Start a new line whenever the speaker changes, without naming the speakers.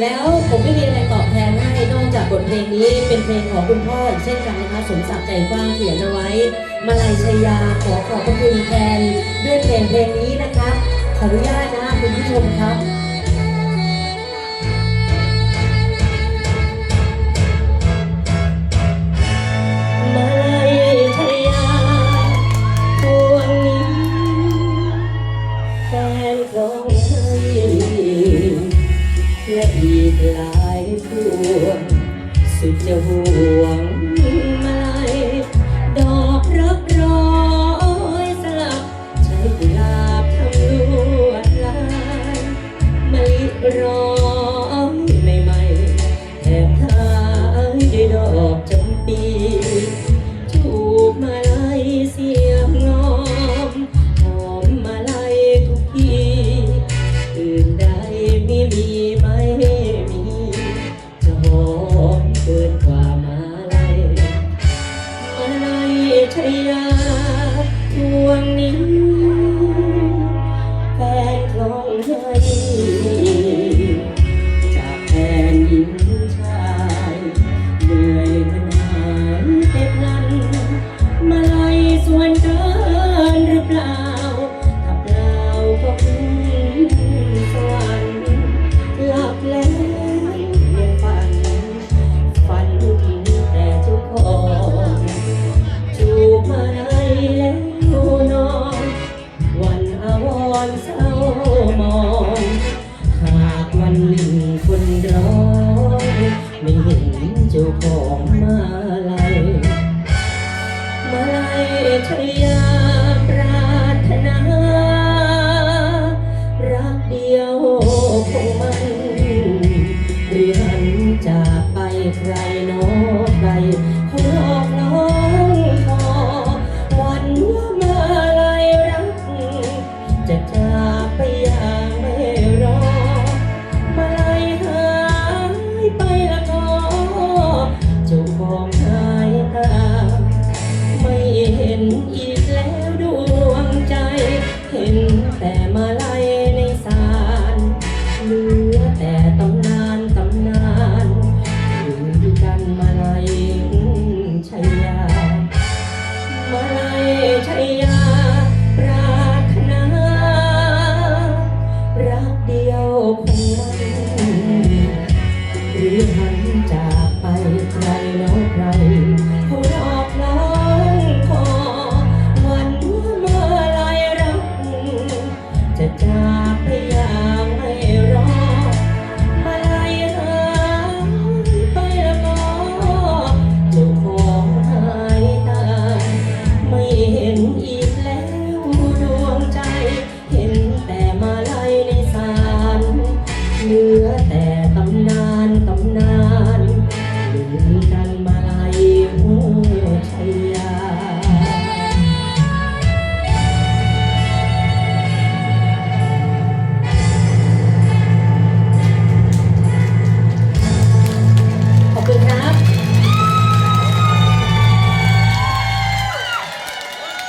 แล้วผมไม่มีอะไรตอบแทนให้นอกจากบทเพลงนี้เป็นเพลงของคุณพ่อเช่นกันนะคะสมศักดิ์ใจกว้างเขียนเอาไว้ มาลัยชยาขอขอบพระคุณแทนด้วยเพลงเพลงนี้นะคะขออนุญาต ลายพวงสุดจะห่วง right.